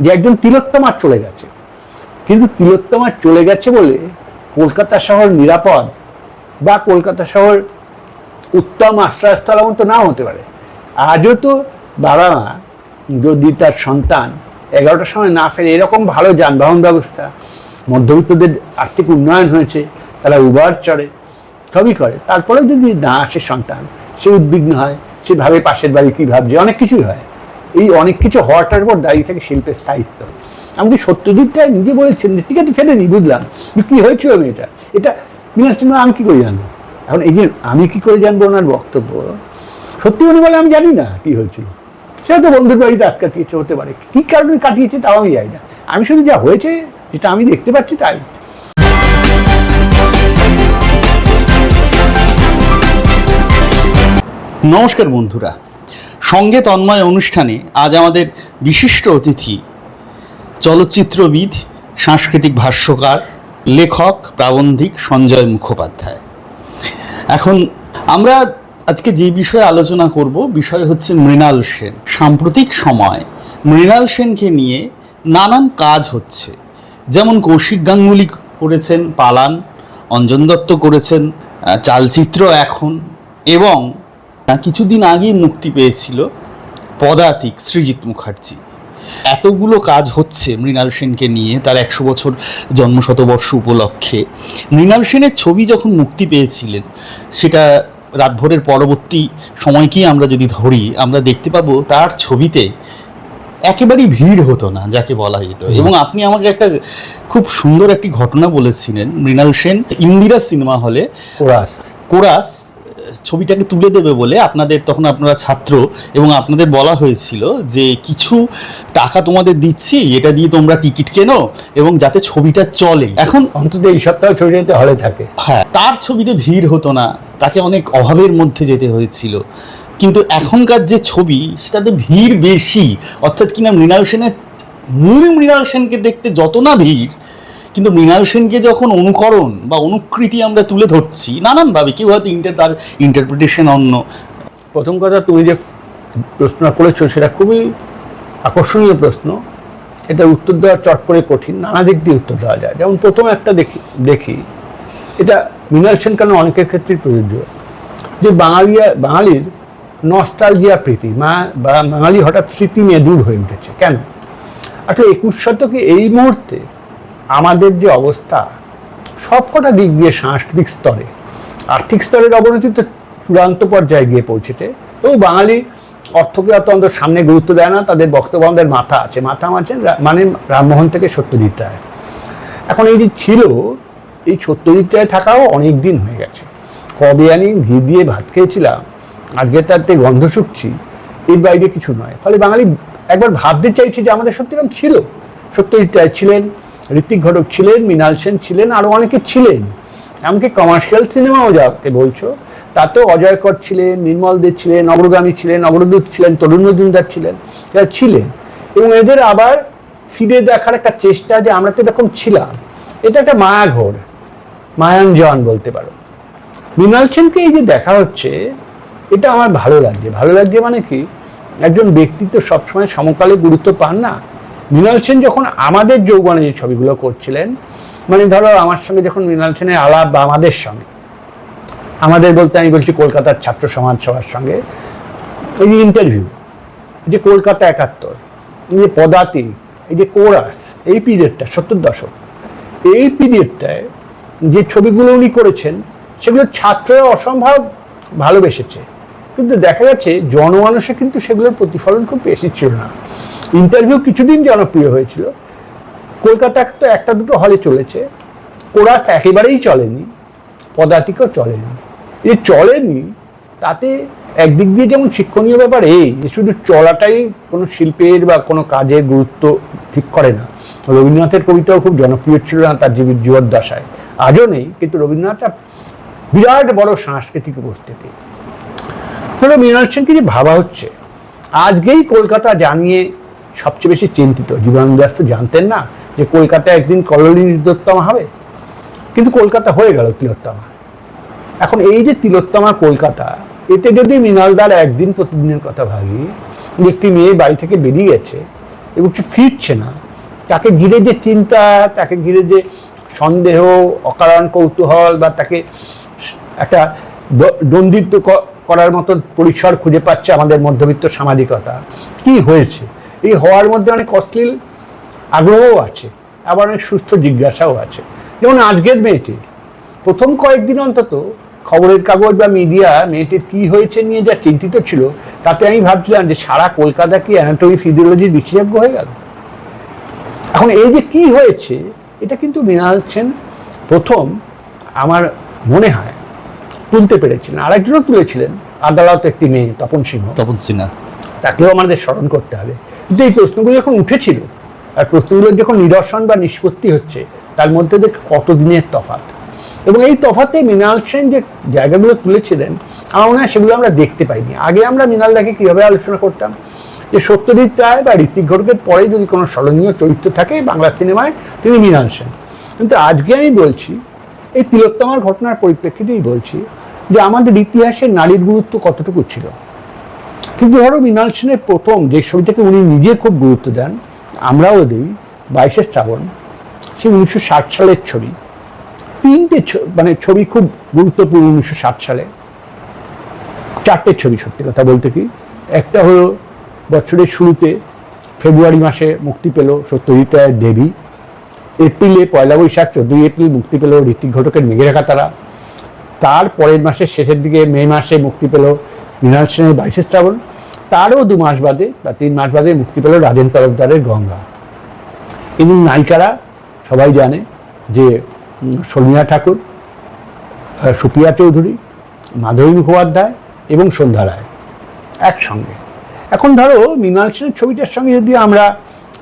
যে একজন তিলোত্তমা চলে গেছে। কিন্তু তিলোত্তমা চলে গেছে বলে কলকাতা শহর নিরাপদ বা কলকাতা শহর উত্তম আশ্রয়স্থল এমন তো নাও হতে পারে। আজও তো বাবা মা যদি তার সন্তান এগারোটার সময় না ফেরে এরকম ভালো যানবাহন ব্যবস্থা, মধ্যবিত্তদের আর্থিক উন্নয়ন হয়েছে, তারা উবার চড়ে, সবই করে। তারপরে যদি না আসে সন্তান, সে উদ্বিগ্ন হয়, সে ভাবে পাশের বাড়ি কী ভাবছে, অনেক কিছুই হয়। এই অনেক কিছু হওয়াটার পর দাঁড়িয়ে থাকে শিল্পের স্থায়িত্ব। এমনকি সত্যজিৎ রায় নিজে বলেছেন ঠিক আছে ফেলেনি বুঝলাম। কি হয়েছিল মেয়েটা এটা? মিনার সিনেমা আমি কী করে জানব? এখন এই যে আমি কি করে জানব ওনার বক্তব্য? সত্যি উনি বলে, আমি জানি না কি হয়েছিল। সে তো বন্ধুর বাড়িতে আজ কাটিয়েছে হতে পারে। কি কারণে কাটিয়েছে তাও আমি জানি না। আমি শুধু যা হয়েছে, যেটা আমি দেখতে পাচ্ছি তাই। নমস্কার বন্ধুরা। সঙ্গে তন্ময় অনুষ্ঠানে আজ আমাদের বিশিষ্ট অতিথি, চলচ্চিত্রবিদ, সাংস্কৃতিক ভাষ্যকার, লেখক, প্রাবন্ধিক সঞ্জয় মুখোপাধ্যায়। এখন আমরা আজকে যে বিষয়ে আলোচনা করব বিষয় হচ্ছে মৃণাল সেন। সাম্প্রতিক সময় মৃণাল সেনকে নিয়ে নানান কাজ হচ্ছে। যেমন কৌশিক গাঙ্গুলি করেছেন, পালান, অঞ্জন দত্ত করেছেন চালচিত্র এখন এবং কিছুদিন আগেই মুক্তি পেয়েছিল পদাতিক সৃজিত মুখার্জি। এতগুলো কাজ হচ্ছে মৃণাল সেনকে নিয়ে তার একশো বছর জন্মশতবর্ষ উপলক্ষে। মৃণাল সেনের ছবি যখন মুক্তি পেয়েছিলেন সেটা রাতভরের পরবর্তী সময়কেই আমরা যদি ধরি আমরা দেখতে পাবো তার ছবিতে একেবারেই ভিড় হতো না যাকে বলা যেত। এবং আপনি আমাকে একটা খুব সুন্দর একটি ঘটনা বলেছিলেন মৃণাল সেন ইন্দিরা সিনেমা হলে কোরাস। কোরাস ছবিটাকে তুলে দেবে বলে আপনাদের তখন আপনারা ছাত্র এবং আপনাদের বলা হয়েছিল যে কিছু টাকা তোমাদের দিচ্ছি এটা দিয়ে তোমরা টিকিট কেনো এবং যাতে ছবিটা চলে। এখন অন্তত এই সপ্তাহে যেতে হলে থাকে। হ্যাঁ তার ছবিতে ভিড় হতো না তাকে অনেক অভাবের মধ্যে যেতে হয়েছিল। কিন্তু এখনকার যে ছবি সেটাতে ভিড় বেশি। অর্থাৎ কিনা মৃণাল সেনের মূল মৃণাল সেনকে দেখতে যত না ভিড় কিন্তু মৃণাল সেনকে যখন অনুকরণ বা অনুকৃতি আমরা তুলে ধরছি, নানানভাবে, কেউ হয়তো ইন্টার তার ইন্টারপ্রিটেশন অন্য। প্রথম কথা, তুমি যে প্রশ্ন করেছ, সেটা খুবই আকর্ষণীয় প্রশ্ন। এটা উত্তর দেওয়া চট করে কঠিন, নানা দিক দিয়ে উত্তর দেওয়া যায়। যেমন প্রথম একটা দেখি দেখি, এটা মৃণাল সেন কেন অনেকের ক্ষেত্রেই প্রযোজ্য। যে বাঙালিয়া, বাঙালির নস্টালজিয়া প্রীতি, মা, বা বাঙালি হঠাৎ স্মৃতি নিয়ে দূর হয়ে উঠেছে। কেন? আসলে একুশ শতকে এই মুহূর্তে আমাদের যে অবস্থা, সবকটা দিক দিয়ে সাংস্কৃতিক স্তরে, আর্থিক স্তরের অবনতি তো চূড়ান্ত পর্যায়ে গিয়ে পৌঁছেছে। তো বাঙালি অর্থকে অত অত্যন্ত সামনে গুরুত্ব দেয় না, তাদের বক্তব্য আমাদের মাথা আছে, মাথা মাছেন মানে রামমোহন থেকে সত্যজিৎ রায়। এখন এই যে ছিল, এই সত্যজিৎ রায় থাকাও অনেক দিন হয়ে গেছে। কবে আনি ঘি দিয়ে ভাত খেয়েছিলাম, আজকে তাতে গন্ধ শুকছি, এর বাইরে কিছু নয়। ফলে বাঙালি একবার ভাবতে চাইছে যে আমাদের সত্যিকাম ছিল। সত্যজিৎ রায় ছিলেন ঋত্বিক ঘটক ছিলেন, মৃণাল সেন ছিলেন আরও অনেকে ছিলেন। এমনকি কমার্শিয়াল সিনেমাও যাকে বলছো, তাতেও অজয় কর ছিলেন, নির্মল দে ছিলেন, অগ্রগামী ছিলেন অগ্রদূত ছিলেন, তরুণ মজুমদার ছিলেন, এরা ছিলেন। এবং এদের আবার ফিরে দেখার একটা চেষ্টা যে আমরা তো এরকম ছিলাম। এটা একটা মায়াঘর, মায়াঞ্জন বলতে পারো। মৃণাল সেনকে এই যে দেখা হচ্ছে, এটা আমার ভালো লাগছে। ভালো লাগছে মানে কি? একজন ব্যক্তি তো সবসময় সমকালে গুরুত্ব পান না। মৃণাল সেন যখন আমাদের যৌবনে যে ছবিগুলো করছিলেন মানে ধরো আমার সঙ্গে যখন মৃণাল সেনের আলাপ বা আমাদের সঙ্গে, আমাদের বলতে আমি বলছি কলকাতার ছাত্র সমাজ সভার সঙ্গে, এই যে ইন্টারভিউ এই যে কলকাতা একাত্তর, এই যে পদাতিক, এই যে কোরাস, এই পিরিয়ডটা সত্তর দশক, এই পিরিয়ডটায় যে ছবিগুলো উনি করেছেন, সেগুলো ছাত্ররা অসম্ভব ভালোবেসেছে। কিন্তু দেখা যাচ্ছে জনমানসে কিন্তু সেগুলোর প্রতিফলন খুব বেশি ছিল না। ইন্টারভিউ কিছুদিন জনপ্রিয় হয়েছিল। কলকাতা তো একটা দুটো হলে চলেছে। কোরাস একেবারেই চলেনি, পদাতিকও চলেনি। এই চলেনি, তাতে একদিক দিয়ে যেমন শিক্ষণীয় ব্যাপার এই যে শুধু চলাটাই কোনো শিল্পের বা কোনো কাজের গুরুত্ব ঠিক করে না। রবীন্দ্রনাথের কবিতাও খুব জনপ্রিয় ছিল না তার জীবিত জীবদ্দশায় আজও নেই, কিন্তু রবীন্দ্রনাথটা বিরাট বড় সাংস্কৃতিক উপস্থিতি। ধরো মৃণাল সেনকে যে ভাবা হচ্ছে, আজকেই কলকাতা জানিয়ে সবচেয়ে বেশি চিন্তিত। জীবনানন্দ দাস তো জানতেন না যে কলকাতা একদিন কলোনি তিলোত্তমা হবে। কিন্তু কলকাতা হয়ে গেল তিলোত্তমা। এখন এই যে তিলোত্তমা কলকাতা, এতে যদি মৃণালদার একদিন প্রতিদিনের কথা ভাবি একটি মেয়ে বাড়ি থেকে বেরিয়ে গেছে এবং সে ফিরছে না, তাকে ঘিরে যে চিন্তা, তাকে ঘিরে যে সন্দেহ, অকারণ কৌতূহল বা তাকে একটা দ- দ্বন্দ্বিত্ব করার মতো পরিসর খুঁজে পাচ্ছে আমাদের মধ্যবিত্ত সামাজিকতা, কি হয়েছে? এই হওয়ার মধ্যে অনেক অশ্লীল আগ্রহও আছে আবার অনেক সুস্থ জিজ্ঞাসাও আছে। যেমন আজকের মেয়েটি প্রথম কয়েকদিন অন্তত খবরের কাগজ বা মিডিয়া মেয়েটির কি হয়েছে নিয়ে যা চিন্তিত ছিল তাতে আমি ভাবছিলাম যে সারা কলকাতা কি অ্যানাটমি ফিজিওলজির বিশেষজ্ঞ হয়ে গেল? এখন এই যে কি হয়েছে এটা কিন্তু মৃণাল সেন প্রথম আমার মনে হয় তুলতে পেরেছিলেন। আরেকজনও তুলেছিলেন আদালত একটি মেয়ে তপন সিংহ। তপন সিনহা। তাকেও আমাদের স্মরণ করতে হবে। এই প্রশ্নগুলো যখন উঠেছিল আর প্রশ্নগুলোর যখন নিরসন বা নিষ্পত্তি হচ্ছে, তার মধ্যে দেখ কতদিনের তফাৎ? এবং এই তফাতে মৃণাল সেন যে জায়গাগুলো তুলেছিলেন, আমার মনে হয় সেগুলো আমরা দেখতে পাইনি। আগে আমরা মৃণালদাকে কীভাবে আলোচনা করতাম? যে সত্যজিৎ রায় বা ঋত্বিক ঘটকের পরে যদি কোনো স্মরণীয় চরিত্র থাকে বাংলা সিনেমায়, তিনি মৃণাল সেন। কিন্তু আজকে আমি বলছি, এই তিলোত্তমার ঘটনার পরিপ্রেক্ষিতেই বলছি যে আমাদের ইতিহাসে নারীর গুরুত্ব কতটুকু ছিল? কিন্তু ধরো মৃণাল সেনের প্রথম যে ছবিটাকে উনি নিজে খুব গুরুত্ব দেন, আমরাও দিই বাইশে শ্রাবণ সে উনিশশো ষাট সালের ছবি। তিনটে মানে ছবি খুব গুরুত্বপূর্ণ উনিশশো ষাট সালে। চারটে ছবি সত্যি কথা বলতে কি? একটা হলো বছরের শুরুতে ফেব্রুয়ারি মাসে মুক্তি পেল সত্যজিৎ রায়ের দেবী। এপ্রিলে পয়লা বৈশাখ, চোদ্দই এপ্রিল মুক্তি পেল ঋত্বিক ঘটকের মেঘেরেখা তারা। তার পরের মাসের শেষের দিকে মে মাসে মুক্তি পেল মৃণাল সেনের বাইশে শ্রাবণ। তারও দু মাস বাদে বা তিন মাস বাদে মুক্তি পেল রাজেন তরফদারের গঙ্গা। এবং নায়িকারা সবাই জানে যে শর্মিলা ঠাকুর সুপ্রিয়া চৌধুরী, মাধবী মুখোপাধ্যায় এবং সন্ধ্যা রায় একসঙ্গে। এখন ধরো মৃণাল সেনের ছবিটার সঙ্গে যদি আমরা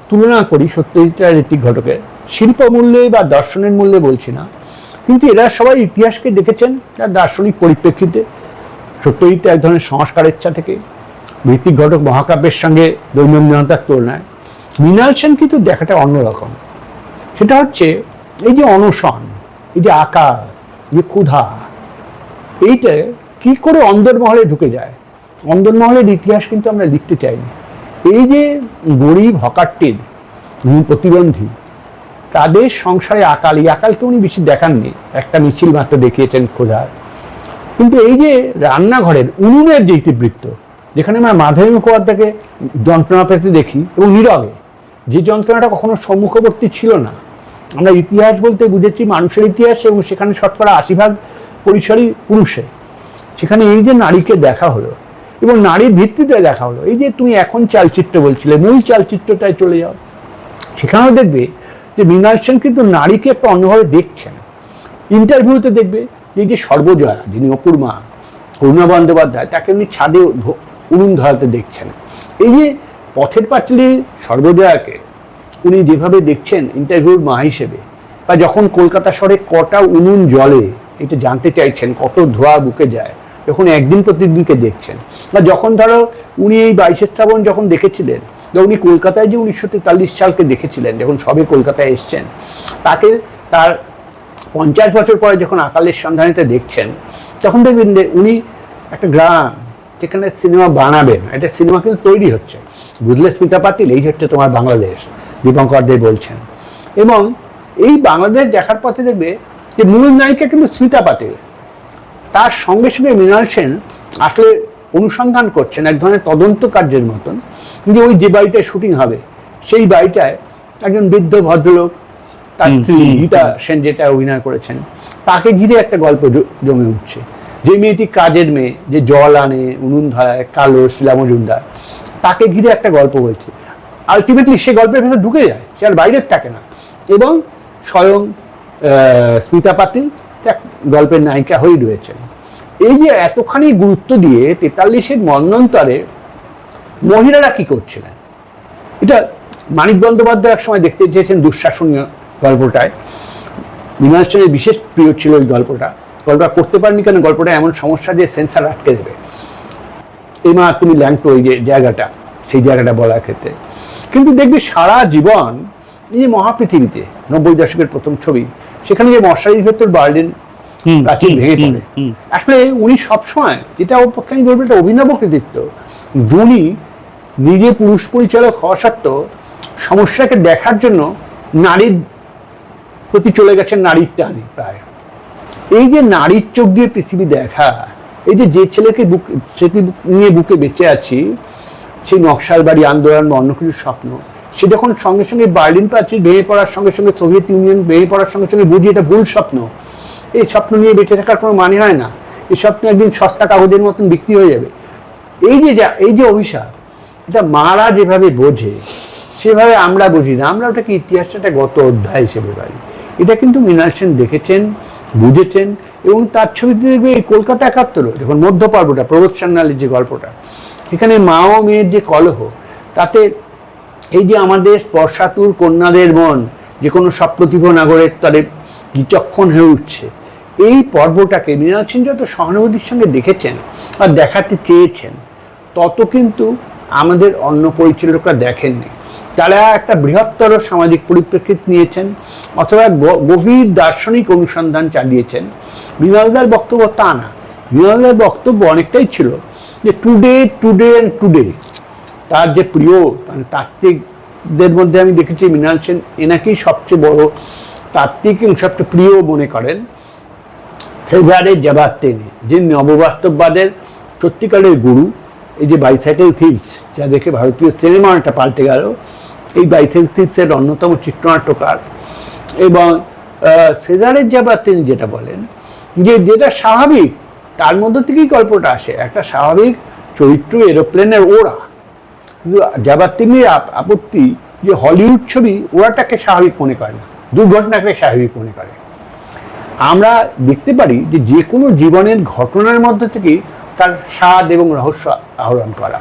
তুলনা করি, সত্যজিৎ রায় ঋত্বিক ঘটকের, শিল্প মূল্যে বা দর্শনের মূল্যে বলছি না, কিন্তু এরা সবাই ইতিহাসকে দেখেছেন, তার দার্শনিক পরিপ্রেক্ষিতে। সত্যজিৎ এক ধরনের সংস্কার ইচ্ছা থেকে ঋত্বিক ঘটক মহাকাব্যের সঙ্গে দৈনন্দিনতার তুলনায়। মৃণাল সেন কিন্তু দেখাটা অন্যরকম। সেটা হচ্ছে এই যে অনশন, এই যে আকার যে ক্ষুধা, এইটা কি করে অন্দরমহলে ঢুকে যায়? অন্দরমহলের ইতিহাস কিন্তু আমরা লিখতে চাইনি। এই যে গরিব হকারটির প্রতিবন্ধী, তাদের সংসারে আকাল, এই আকালকে উনি বেশি দেখাননি। একটা মিছিল মাত্র দেখিয়েছেন ক্ষুধার। কিন্তু এই যে রান্নাঘরের উনুনের যে ইতিবৃত্ত যেখানে আমরা মাধবী মুখোপাধ্যায়কে যন্ত্রণা পেতে দেখি এবং নীরবে, যে যন্ত্রণাটা কখনো সম্মুখবর্তী ছিল না। আমরা ইতিহাস বলতে বুঝেছি মানুষের ইতিহাস এবং সেখানে শতকরা আশি ভাগ পরিসরই পুরুষের। সেখানে এই যে নারীকে দেখা হলো এবং নারীর ভিত্তিতে দেখা হলো, এই যে তুমি এখন চালচিত্র বলছিলে, মূল চালচিত্রটায় চলে যাও, সেখানেও দেখবে যে মৃণাল সেন কিন্তু নারীকে একটা অন্যভাবে দেখছেন। ইন্টারভিউতে দেখবে যে এই যে সর্বজয়া, যিনি অপুর মা করুণা বন্দ্যোপাধ্যায়, তাকে উনি ছাদে উনুন ধরাতে দেখছেন। এই যে পথের পাঁচালী সর্বজয়াকে উনি যেভাবে দেখছেন ইন্টারভিউর মা হিসেবে, বা যখন কলকাতা শহরে কটা উনুন জলে এটা জানতে চাইছেন, কত ধোয়া বুকে যায়, যখন একদিন প্রতিদিনকে দেখছেন। বা যখন ধরো উনি এই বাইশে শ্রাবণ যখন দেখেছিলেন বা উনি কলকাতায় যে উনিশশো তেতাল্লিশ সালকে দেখেছিলেন, যখন সবে কলকাতায় এসছেন, তাকে তার পঞ্চাশ বছর পরে যখন আকালের সন্ধানীতে দেখছেন, তখন দেখবেন যে উনি একটা গ্রাম যেখানে সিনেমা বানাবেন একটা সিনেমা কিন্তু তৈরি হচ্ছে। বুঝলে স্মিতা পাতিল এই হচ্ছে তোমার বাংলাদেশ দীপঙ্কর দে বলছেন। এবং এই বাংলাদেশ দেখার পথে দেখবে যে মূল নায়িকা কিন্তু স্মিতা পাতিল। তার সঙ্গে সঙ্গে মৃণাল সেন আসলে অনুসন্ধান করছেন এক ধরনের তদন্ত কার্যের মতন যে ওই যে বাড়িটায় শুটিং হবে সেই বাড়িটায় একজন বৃদ্ধ ভদ্রলোক তার স্ত্রী গীতা সেন যেটা অভিনয় করেছেন তাকে ঘিরে একটা গল্প জমে উঠছে। যে মেয়েটি কাজের মেয়ে, যে জল আনে, উনুন ধরায়, কালো শিলা মজুমদার তাকে ঘিরে একটা গল্প বলছে আলটিমেটলি সে গল্পের ভেতর ঢুকে যায়, সে আর বাইরের থাকে না। এবং স্বয়ং স্মিতা পাতিল গল্পের নায়িকা হয়েই রয়েছেন। এই যে এতখানি গুরুত্ব দিয়ে তেতাল্লিশের মন্বন্তরে মহিলারা কি করছিলেন? এটা মানিক বন্দ্যোপাধ্যায় এক সময় দেখতে চেয়েছেন দুঃশাসনীয় গল্পটায়। সেনের বিশেষ প্রিয় ছিল ওই গল্পটা। গল্পটা করতে পারেনি কেন? গল্পটা এমন সমস্যা যে সেন্সার আটকে দেবে। এই মা তুমি ল্যাংটো ওই যে জায়গাটা সেই জায়গাটা বলার ক্ষেত্রে। কিন্তু দেখবি সারা জীবন এই যে মহাপৃথিবীতে নব্বই দশকের প্রথম ছবি সেখানে যে মশারির ভেতর বার্লিন প্রাচীন ভেঙে পড়ে। আসলে উনি সবসময় যেটা ওর পক্ষে আমি বলব একটা অভিনব কৃতিত্ব। যিনি নিজে পুরুষ পরিচালক হওয়া সত্ত্বেও সমস্যাকে দেখার জন্য নারীর প্রতি চলে গেছেন নারীর টানে প্রায়। এই যে নারীর চোখ দিয়ে পৃথিবী দেখা, এই যে যে ছেলেকে বুক সেটি নিয়ে বুকে বেঁচে আছি, সেই নকশাল বাড়ি আন্দোলন বা অন্য কিছু স্বপ্ন, সে যখন সঙ্গে সঙ্গে বার্লিন প্রাচীর ভেঙে পড়ার সঙ্গে সঙ্গে সোভিয়েত ইউনিয়ন ভেঙে পড়ার সঙ্গে সঙ্গে বুঝি এটা ভুল স্বপ্ন, এই স্বপ্ন নিয়ে বেঁচে থাকার কোনো মানে হয় না। এই স্বপ্ন একদিন সস্তা কাগজের মতন বিক্রি হয়ে যাবে। এই যে যা, এই যে অভিশাপ, এটা মারা যেভাবে বোঝে, সেভাবে আমরা বুঝি না। আমরা ওটাকে ইতিহাসটা একটা গত অধ্যায় হিসেবে পাই। এটা কিন্তু মৃণাল সেন দেখেছেন। বুঝেছেন এবং তার ছবিতে দেখবে এই কলকাতা একাত্তর, যখন মধ্য পর্বটা প্রবোধ সান্যালের যে গল্পটা, এখানে মা ও মেয়ের যে কলহ, তাতে এই যে আমাদের স্পর্শাতুর কন্যাদের মন, যে কোনো সপ্রতিভ নাগরের তরে বিচক্ষণ হয়ে উঠছে, এই পর্বটাকে মৃণাল সেন যত সহানুভূতির সঙ্গে দেখেছেন আর দেখাতে চেয়েছেন, তত কিন্তু আমাদের অন্য পরিচালকরা দেখেননি। তারা একটা বৃহত্তর সামাজিক পরিপ্রেক্ষিত নিয়েছেন অথবা গভীর দার্শনিক অনুসন্ধান চালিয়েছেন। মৃণালদার বক্তব্য তা না। মৃণালদার বক্তব্য অনেকটাই ছিল যে টুডে টুডে অ্যান্ড টুডে তার যে প্রিয় মানে তাত্ত্বিকদের মধ্যে আমি দেখেছি মৃণাল সেন এনাকেই সবচেয়ে বড় তাত্ত্বিক এবং সবচেয়ে প্রিয় মনে করেন। সেজারের জবাব তিনি যে নববাস্তববাদের সত্যিকারের গুরু, এই যে বাইসাইকেল থিমস, যা দেখে ভারতীয় সিনেমাটা পাল্টে গেল এই বাইসাইকেল থিপসের অন্যতম চিত্রনাট্যকার এবং সেজারের জবাব তিনি যেটা বলেন, যে যেটা স্বাভাবিক, তার মধ্যে থেকেই গল্পটা আসে। একটা স্বাভাবিক চরিত্র এরোপ্লেনের ওরা। যাবার তিনি আপত্তি যে হলিউড ছবি ওরাটাকে স্বাভাবিক মনে করে না, দুর্ঘটনাকে স্বাভাবিক মনে করে। আমরা দেখতে পারি যে যে কোনো জীবনের ঘটনার মধ্যে থেকে তার স্বাদ এবং রহস্য আহরণ করা।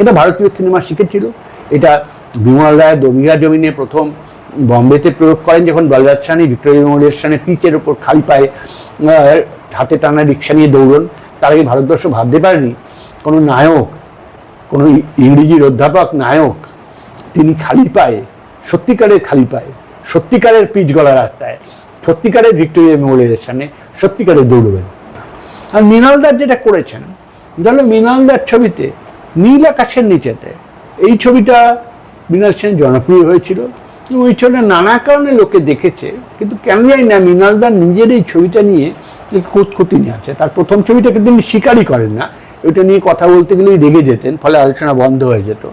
এটা ভারতীয় সিনেমা শিখেছিল। এটা বিমল রায় দবিঘা জমিনে প্রথম বম্বেতে প্রয়োগ করেন, যখন বলরাজ সানি, ভিক্টোরিয়া মেমোরিয়াল সানে পিচের ওপর খালি পায়ে হাতে টানা রিক্সা নিয়ে দৌড়ন। তার আগে ভারতবর্ষ ভাবতে পারেনি, কোনো নায়ক, কোনো ইংরেজির অধ্যাপক, নায়ক, তিনি খালি পায়ে, সত্যিকারের খালি পায়ে, সত্যিকারের পিচ গলা রাস্তায়, সত্যিকারের ভিক্টোরিয়া মেমোরিয়ালের সামনে সত্যিকারের দৌড়বেন। আর মৃণালদার যেটা করেছেন ধরো মৃণালদার ছবিতে, নীল আকাশের নিচেতে, এই ছবিটা মৃণাল সেন জনপ্রিয় হয়েছিল। ওই ছবিটা নানা কারণে লোকে দেখেছে, কিন্তু কেন জানি না মৃণালদার নিজের এই ছবিটা নিয়ে কুতকুতি নিয়ে আছে। তার প্রথম ছবিটা কিন্তু তিনি স্বীকারই করেন না। ওইটা নিয়ে কথা বলতে গেলেই রেগে যেতেন, ফলে আলোচনা বন্ধ হয়ে যেত।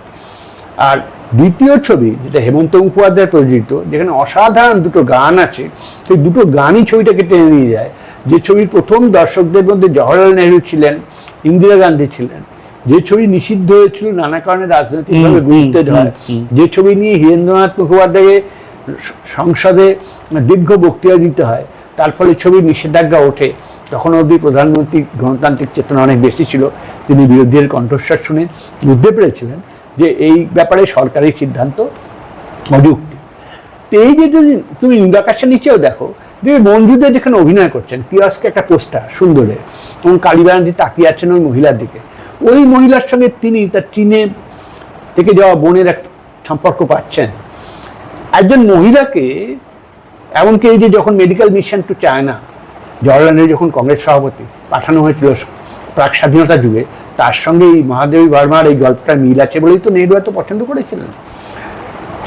আর দ্বিতীয় ছবি, যেটা হেমন্ত মুখোপাধ্যায় প্রযোজিত, যেখানে অসাধারণ দুটো গান আছে, সেই দুটো গানই ছবিটাকে টেনে নিয়ে যায়। যে ছবির প্রথম দর্শকদের মধ্যে জওহরলাল নেহরু ছিলেন, ইন্দিরা গান্ধী ছিলেন। যে ছবি নিষিদ্ধ হয়েছিল নানা কারণে রাজনৈতিকভাবে গুরুত্বের হয় যে ছবি নিয়ে হীরেন্দ্রনাথ মুখোপাধ্যায়কে সংসদে দীর্ঘ বক্তৃতা দিতে হয় তার ফলে ছবির নিষেধাজ্ঞা ওঠে। তখন অবধি প্রধানমন্ত্রী গণতান্ত্রিক চেতনা অনেক বেশি ছিল। তিনি বিরোধীদের কণ্ঠস্বর শুনে বুঝতে পেরেছিলেন যে এই ব্যাপারে সরকারি সিদ্ধান্ত অযুক্তি তো এই যে যদি তুমি নীলাকাশের নিচেও দেখো দেখবে মঞ্জুদে যেখানে অভিনয় করছেন কিয়স্কে একটা পোস্টার সুন্দরের এবং কালীবাগানটি তাকিয়ে আছেন ওই মহিলার দিকে ওই মহিলার সঙ্গে তিনি তার চীনে থেকে যাওয়া বোনের এক সম্পর্ক পাচ্ছেন। একজন মহিলাকে, এমনকি এই যে যখন medical mission to China Jawaharlal Nehru যখন কংগ্রেস সভাপতি পাঠানো হয়েছিল প্রাক স্বাধীনতা যুগে, তার সঙ্গে এই মহাদেবী বর্মার এই গল্পটা মিল আছে বলেই তো নেহরু এত পছন্দ করেছিলেন।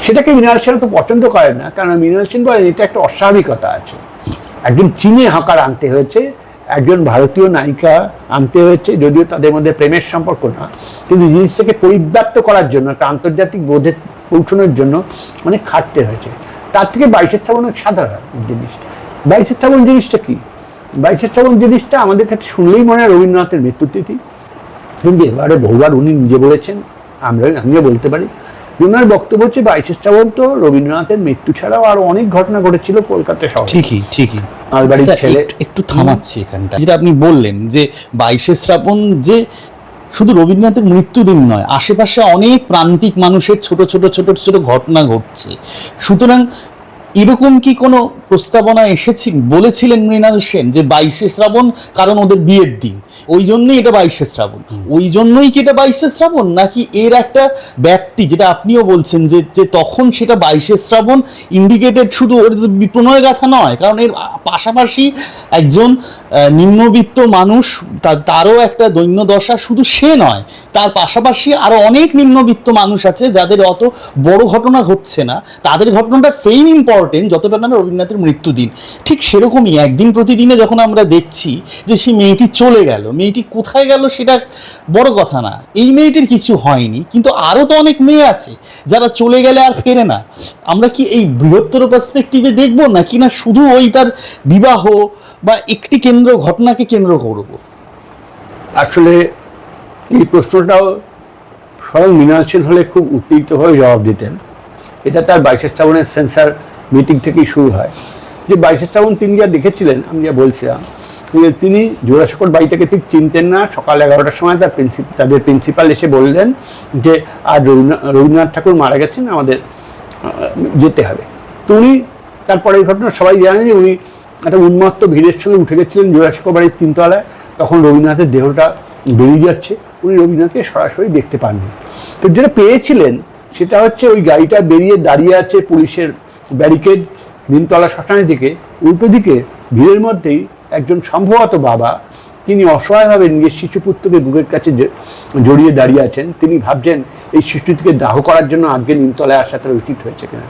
সেটাকে মৃণাল সেন তো পছন্দ করে না কারণ মৃণাল সেন বলেন, এটা একটা অস্বাভাবিকতা আছে। একজন চীনে হাঁকার আনতে হয়েছে একজন ভারতীয় নায়িকা আনতে হয়েছে, যদিও তাদের মধ্যে প্রেমের সম্পর্ক না। কিন্তু জিনিসটাকে পরিব্যাপ্ত করার জন্য, একটা আন্তর্জাতিক বোধে পৌঁছানোর জন্য অনেক খাটতে হয়েছে। তার থেকে বাইশের অনেক সাধারণ জিনিস বাইশের শ্রাবণ জিনিসটা কি? বাইশের শ্রাবণ জিনিসটা আমাদের কাছে শুনলেই মনে হয় রবীন্দ্রনাথের মৃত্যুতিথি। কিন্তু এবারে বহুবার উনি নিজে বলেছেন আমরা আমিও বলতে পারি। ওনার বক্তব্য হচ্ছে, বাইশে শ্রাবণ তো রবীন্দ্রনাথের মৃত্যু ছাড়াও আরও অনেক ঘটনা ঘটেছিল কলকাতা শহরে। ঠিকই ঠিকই। আলবাড়ির ছেলে। একটু- একটু থামাচ্ছি এখানটা। যেটা আপনি বললেন যে বাইশে শ্রাবণ যে শুধু রবীন্দ্রনাথের মৃত্যুদিন নয় আশেপাশে অনেক প্রান্তিক মানুষের ছোট ছোট ছোট ছোট ঘটনা ঘটছে। সুতরাং এরকম কি কোনো প্রস্তাবনা এসেছি বলেছিলেন মৃণাল সেন যে বাইশে শ্রাবণ কারণ ওদের বিয়ের দিন। ওই জন্যই এটা বাইশে শ্রাবণ। ওই জন্যই কি এটা বাইশে শ্রাবণ? নাকি এর একটা ব্যাপ্তি যেটা আপনিও বলছেন যে যে তখন সেটা বাইশে শ্রাবণ ইন্ডিকেটেড শুধু ওর বিপ্রণয় গাথা নয়, কারণ এর পাশাপাশি একজন নিম্নবিত্ত মানুষ তারও একটা দৈন্য দশা শুধু সে নয়, তার পাশাপাশি আরও অনেক নিম্নবিত্ত মানুষ আছে যাদের অত বড় ঘটনা ঘটছে না। তাদের ঘটনাটা সেম ইম্পর্টেন্ট যতটা না রবীন্দ্রনাথের মৃত্যুদিন। ঠিক সেরকমই একদিন প্রতিদিনে যখন আমরা দেখছি যে সেই মেয়েটি চলে গেল, মেয়েটি কোথায় গেল সেটা বড় কথা না। এই মেয়েটির কিছু হয়নি, কিন্তু আরও তো অনেক মেয়ে আছে, যারা চলে গেলে আর ফেরে না। আমরা কি এই বৃহত্তর পার্সপেক্টিভে দেখব না কি না শুধু ওই তার বিবাহ বা একটি কেন্দ্র ঘটনাকে কেন্দ্র করব? আসলে এই প্রশ্নটাও স্বয়ং মৃণাল হলে খুব উত্তেজিতভাবে জবাব দিতেন। এটা তার বাইশে শ্রাবণের সেন্সার মিটিং থেকেই শুরু হয়। যে বাইশে শ্রাবণ তিনি যা দেখেছিলেন, আমি যা বলছিলাম, যে তিনি জোড়াসকর বাড়িটাকে ঠিক চিনতেন না। সকাল এগারোটার সময় তার প্রিন্সিপ তাদের প্রিন্সিপাল এসে বললেন যে রবীন্দ্র- রবীন্দ্রনাথ ঠাকুর মারা গেছেন, আমাদের যেতে হবে। তো উনি তারপরে এই ঘটনা সবাই জানেন যে উনি একটা উন্মত্ত ভিড়ের সঙ্গে উঠে গেছিলেন জোড়াসকর বাড়ির তিনতলায়। তখন রবীন্দ্রনাথের দেহটা বেরিয়ে যাচ্ছে। উনি রবীন্দ্রনাথকে সরাসরি দেখতে পাননি। তো যেটা পেয়েছিলেন, সেটা হচ্ছে ওই গাড়িটা বেরিয়ে দাঁড়িয়ে আছে পুলিশের ব্যারিকেড, নিমতলা শ্মশানের দিকে, উল্টো দিকে, ভিড়ের মধ্যেই একজন সম্ভবত বাবা, তিনি অসহায়ভাবে নিজের শিশুপুত্রকে বুকের কাছে জড়িয়ে দাঁড়িয়ে আছেন। তিনি ভাবছেন এই শিশুটিকে দাহ করার জন্য আজকে নিমতলায় আসা তার উচিত হয়েছে কিনা।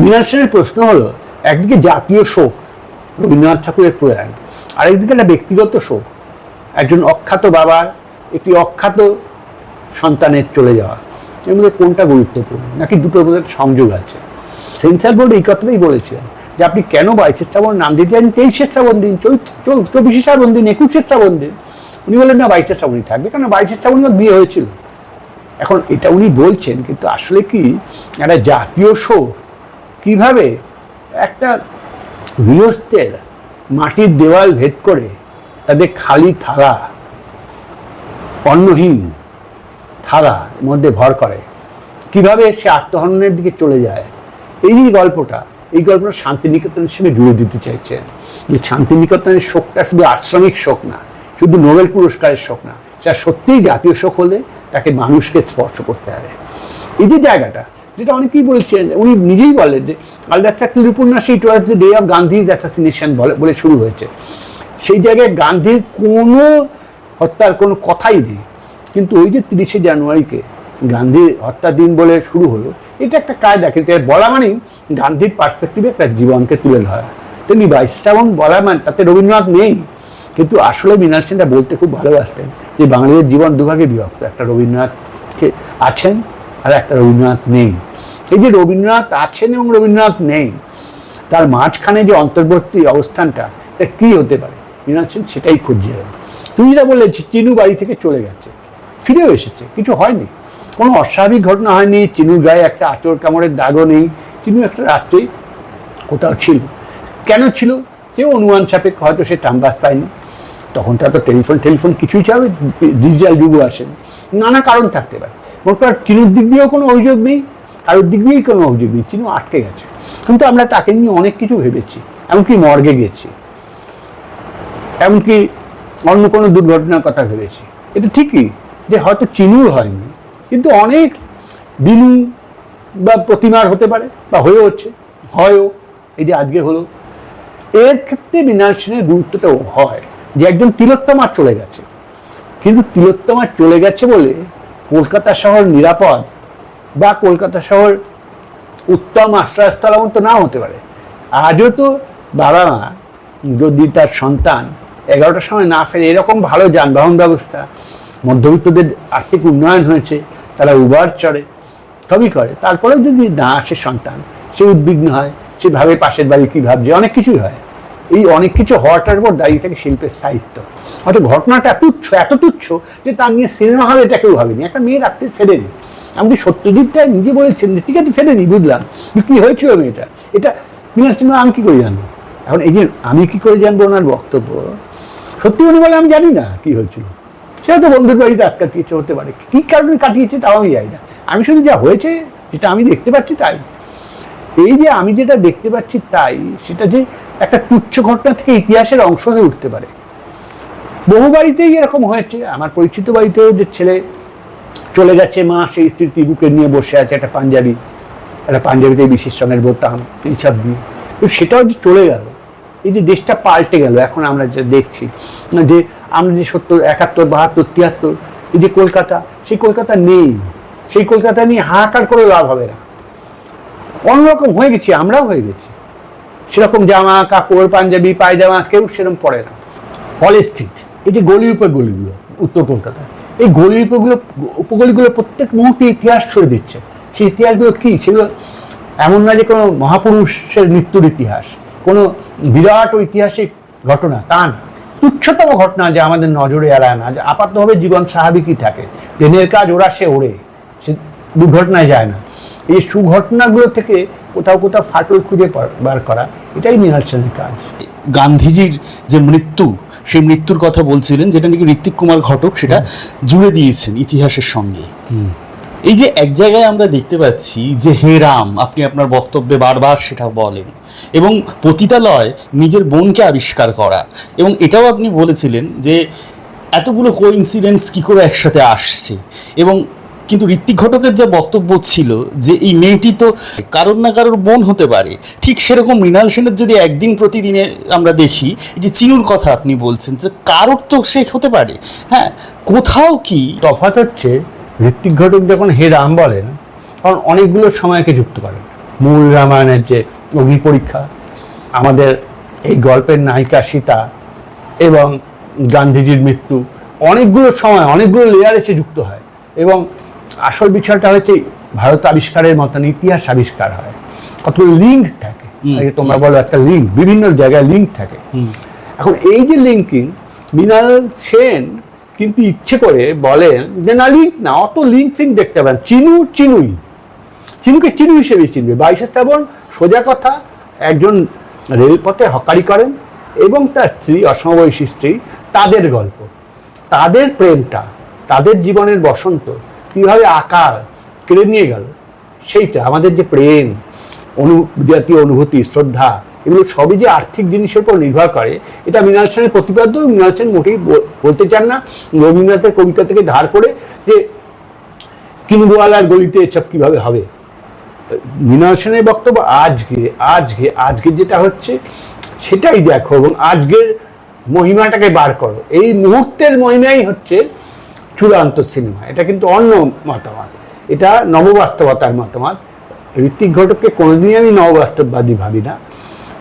মৃণাল সেনের প্রশ্ন হলো, একদিকে জাতীয় শোক, রবীন্দ্রনাথ ঠাকুরের প্রয়াণ, আরেকদিকে একটা ব্যক্তিগত শোক, একজন অখ্যাত বাবার একটি অখ্যাত সন্তানের চলে যাওয়া। এর মধ্যে কোনটা গুরুত্বপূর্ণ? নাকি দুটোর মধ্যে সংযোগ আছে? সেন্সার বোর্ড এই কথাটাই বলেছিলেন যে আপনি কেন বাইশের শ্রাবণ নাম দিতে চান তেইশের শ্রাবণ দিন চব্বিশে শ্রাবণ দিন একুশের শ্রাবণ দিন। উনি বললেন, না, বাইশের শ্রাবণই থাকবে। কারণ বাইশের শ্রাবণই ওর বিয়ে হয়েছিল। এখন এটা উনি বলছেন, কিন্তু আসলে কি একটা জাতীয় শোক কীভাবে একটা গৃহস্থের মাটির দেওয়াল ভেদ করে তাদের খালি থালা, অন্নহীন থালা মধ্যে ভর করে, কীভাবে সে আত্মহননের দিকে চলে যায়? এই যে গল্পটা, এই গল্পটা শান্তিনিকেতনের সঙ্গে জুড়ে দিতে চাইছেন। যে শান্তিনিকেতনের শোকটা শুধু আশ্রমিক শোক না, শুধু নোবেল পুরস্কারের শোক না সেটা সত্যিই জাতীয় শোক হলে তাকে মানুষকে স্পর্শ করতে হবে এই যে জায়গাটা, যেটা অনেকেই বলছেন, উনি নিজেই বলেন যে আলদার চাকরির উপন্যাসে it was the day of Gandhi's assassination বলে শুরু হয়েছে। সেই জায়গায় গান্ধীর কোনো হত্যার কোনো কথাই নেই। কিন্তু ওই যে তিরিশে জানুয়ারিকে গান্ধী হত্যা দিন বলে শুরু হলো, এটা একটা কায়দা, কিন্তু এর বলা মানেই গান্ধীর পার্সপেক্টিভে একটা জীবনকে তুলে ধরা। তেমনি বাইশ বলা মানে তাতে রবীন্দ্রনাথ নেই, কিন্তু আসলে মৃণাল সেনটা বলতে খুব ভালোবাসতেন যে বাঙালিদের জীবন দুভাগে বিভক্ত, একটা রবীন্দ্রনাথকে আছেন আর একটা রবীন্দ্রনাথ নেই। এই যে রবীন্দ্রনাথ আছেন এবং রবীন্দ্রনাথ নেই, তার মাঝখানে যে অন্তর্বর্তী অবস্থানটা, এটা কী হতে পারে? মৃণাল সেন সেটাই খুঁজছিলেন। তুমি যেটা বললে চিনু বাড়ি থেকে চলে গেছে, ফিরেও এসেছে, কিছু হয়নি। কোনো অস্বাভাবিক ঘটনা হয়নি, চিনুর গায়ে একটা আচর কামড়ের দাগও নেই, চিনু একটা রাত্রে কোথাও ছিল। কেন ছিল? যে অনুমান সাপেক্ষ হয়তো সে টাম্বাস পায়নি। তখন তার তো টেলিফোন টেলিফোন কিছুই চাবে, ডিজিটাল যুগ আসেন। নানা কারণ থাকতে পারে। মোট চিনুর দিক দিয়েও কোনো অভিযোগ নেই, কারোর দিক দিয়েই কোনো অভিযোগ নেই, চিনু আটকে গেছে। কিন্তু আমরা তাকে নিয়ে অনেক কিছু ভেবেছি, এমনকি মর্গে গেছি। এমনকি অন্য কোনো দুর্ঘটনার কথা ভেবেছি। এটা ঠিকই যে হয়তো চিনুর হয়নি। অনেক বিনু বা প্রতিমার হতে পারে বা হয়ে হচ্ছে, হয়ও, এটি আজকে হলো। এর ক্ষেত্রে সেনের গুরুত্বটাও হয় যে একজন তিলোত্তমার চলে গেছে। কিন্তু তিলোত্তমার চলে গেছে বলে কলকাতা শহর নিরাপদ বা কলকাতা শহর উত্তম আশ্রয়স্থল এমন তো নাও হতে পারে। আজও তো বাবা মা যদি তার সন্তান এগারোটার সময় না ফেরে, এরকম ভালো যানবাহন ব্যবস্থা, মধ্যবিত্তদের আর্থিক উন্নয়ন হয়েছে তারা উবার চড়ে সবই করে। তারপরেও যদি না আসে সন্তান, সে উদ্বিগ্ন হয়, সে ভাবে পাশের বাড়ি কী ভাবছে, অনেক কিছুই হয়। এই অনেক কিছু হওয়াটার পর দাঁড়িয়ে থাকে শিল্পের স্থায়িত্ব। হয়তো ঘটনাটা তুচ্ছ, এত তুচ্ছ যে তার নিয়ে সিনেমা হবে এটা কেউ ভাবেনি। একটা মেয়ে রাত্রে ফেরেনি। এমনকি সত্যজিৎটা নিজে বলেছেন যে, ঠিক আছে ফেলে ফেরেনি, বুঝলাম। কী হয়েছিল মেয়েটা? এটা মীনাক্ষী সিনেমা আমি কী করে জানব? এখন এই যে আমি কী করে জানব ওনার বক্তব্য? সত্যি উনি বলে আমি জানি না কী হয়েছিল। সে হয়তো বন্ধুর বাড়িতে আটকাটিয়েছে হতে পারে। কী কারণে কাটিয়েছে তাও আমি জানি না। আমি শুধু যা হয়েছে, যেটা আমি দেখতে পাচ্ছি তাই। এই যে আমি যেটা দেখতে পাচ্ছি তাই, সেটা যে একটা তুচ্ছ ঘটনা থেকে ইতিহাসের অংশ হয়ে উঠতে পারে। বহু বাড়িতেই এরকম হয়েছে। আমার পরিচিত বাড়িতেও যে ছেলে চলে গেছে মা, সেই স্মৃতি বুকে নিয়ে বসে আছে একটা পাঞ্জাবি। একটা পাঞ্জাবিতে বিশেষ সঙ্গের বোতাম এইসব দিয়ে। তো সেটাও যে চলে গেল। এই যে দেশটা পাল্টে গেল, এখন আমরা যে দেখছি। যে আমরা যে সত্তর, একাত্তর, বাহাত্তর, তিয়াত্তর এই যে কলকাতা, সেই কলকাতা নেই। সেই কলকাতা নিয়ে হাহাকার করে লাভ হবে না। অন্যরকম হয়ে গেছি, আমরাও হয়ে গেছি। সেরকম জামা, কাপড়, পাঞ্জাবি, পায়জামা কেউ সেরকম পরে না। কলেজ স্ট্রিট যে গলি উপগলিগুলো উত্তর কলকাতায় এই গলি উপগুলো উপগলিগুলো প্রত্যেক মুহূর্তে ইতিহাস ছড়ে দিচ্ছে। সেই ইতিহাসগুলো কি? সেগুলো এমন না যে কোনো মহাপুরুষের মৃত্যুর ইতিহাস, কোনো বিরাট ঐতিহাসিক ঘটনা, তা না। তুচ্ছতম ঘটনা যে আমাদের নজরে এড়ায় না যে আপাতভাবে জীবন স্বাভাবিকই থাকে। ট্রেনের কাজ ওরা সে ওড়ে সে দুর্ঘটনায় যায় না। এই সুঘটনাগুলো থেকে কোথাও কোথাও ফাটল খুঁজে বার করা এটাই মৃণাল সেনের কাজ। গান্ধীজির যে মৃত্যু সেই মৃত্যুর কথা বলছিলেন যেটা নাকি ঋত্বিক কুমার ঘটক সেটা জুড়ে দিয়েছেন ইতিহাসের সঙ্গে। এই যে এক জায়গায় আমরা দেখতে পাচ্ছি যে হে রাম, আপনি আপনার বক্তব্যে বারবার সেটা বলেন এবং পতিতালয় নিজের বোনকে আবিষ্কার করা। এবং এটাও আপনি বলেছিলেন যে এতগুলো কোইন্সিডেন্স কী করে একসাথে আসছে। এবং কিন্তু ঋত্বিক ঘটকের যা বক্তব্য ছিল যে এই মেয়েটি তো কারোর না কারোর বোন হতে পারে, ঠিক সেরকম মৃণাল সেনের যদি একদিন প্রতিদিনে আমরা দেখি, এই যে চিনুর কথা আপনি বলছেন যে কারোর তো সে হতে পারে। হ্যাঁ কোথাও কি তফাৎ হচ্ছে ঋত্বিক ঘটক যখন হে রাম বলেন তখন অনেকগুলো সময়কে যুক্ত করেন। মূল রামায়ণের যে অগ্নি পরীক্ষা আমাদের এই গল্পের নায়িকা সীতা এবং গান্ধীজির মৃত্যু অনেকগুলো সময় অনেকগুলো লেয়ার এসে যুক্ত হয়। এবং আসল বিষয়টা হচ্ছে ভারত আবিষ্কারের মতন ইতিহাস আবিষ্কার হয়। কতগুলো লিঙ্ক থাকে। তোমরা বলো একটা লিঙ্ক বিভিন্ন জায়গায় লিঙ্ক থাকে। এখন এই যে লিঙ্কিং মৃণাল সেন কিন্তু ইচ্ছে করে বলেন যে, না লিঙ্ক না, অত লিঙ্ক ফিঙ্ক দেখতে পাবেন চিনু, চিনুই। চিনুকে চিনু হিসেবে চিনবে। বাইশে শ্রাবণ, সোজা কথা, একজন রেলপথে হকারি করেন এবং তার স্ত্রী, অসমবয়সী স্ত্রী, তাদের গল্প। তাদের প্রেমটা, তাদের জীবনের বসন্ত, কীভাবে আকার কেড়ে নিয়ে গেল, সেইটা, আমাদের যে প্রেম, অনু, জাতীয় অনুভূতি, শ্রদ্ধা এগুলো সবই যে আর্থিক জিনিসের উপর নির্ভর করে, এটা মৃণাল সেনের প্রতিপাদ্য মৃণাল সেন মোটেই বলতে চান না। রবীন্দ্রনাথের কবিতা থেকে ধার করে যে কিনবুয়ালার গলিতে এসব কীভাবে হবে। মৃণাল সেনের বক্তব্য আজকে আজকে আজকে যেটা হচ্ছে, সেটাই দেখো এবং আজকের মহিমাটাকে বার করো। এই মুহূর্তের মহিমাই হচ্ছে চূড়ান্ত সিনেমা। এটা কিন্তু অন্য মতামত। এটা নববাস্তবতার মতামত। ঋত্বিক ঘটককে কোনোদিনই আমি নববাস্তববাদী ভাবি না।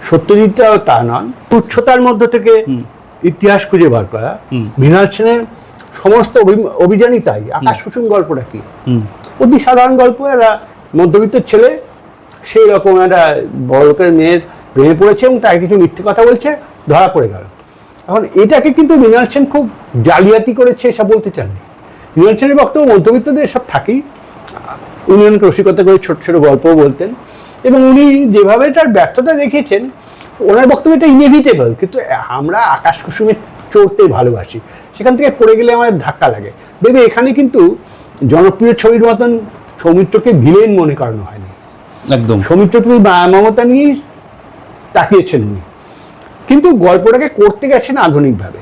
সত্যজিৎটাও তা নন। তুচ্ছতার মধ্য থেকে ইতিহাস খুঁজে বার করা। মৃণাল সেনের সমস্ত অভি- অভিযানই তাই। আকাশ কুসুম গল্পটা কি? অতি সাধারণ গল্প। এরা মধ্যবিত্ত ছেলে সেই রকম একটা বড় লোকের মেয়ের প্রেমে পড়েছে এবং তাই কিছু মিথ্যে কথা বলছে ধরা পড়ে গেল। এখন এটাকে কিন্তু মৃণাল সেন খুব জালিয়াতি করেছে এসব বলতে চাননি। মৃণাল সেনের বক্তব্য মধ্যবিত্তদের এসব থাকেই। উনি অনেক রসিকতা করে ছোট ছোট গল্পও বলতেন। এবং উনি যেভাবে তার ব্যর্থতা দেখিয়েছেন ওনার বক্তব্য এটা ইনএভিটেবল কিন্তু আমরা আকাশ কুসুমে চড়তে ভালোবাসি। সেখান থেকে পড়ে গেলে আমাদের ধাক্কা লাগে। দেখবে এখানে কিন্তু জনপ্রিয় ছবির মতন সৌমিত্রকে ভিলেন মনে করানো হয়নি। একদম। সৌমিত্রকে মায়া মমতা নিয়েই তাকিয়েছেন উনি। কিন্তু গল্পটাকে করতে গেছেন আধুনিকভাবে।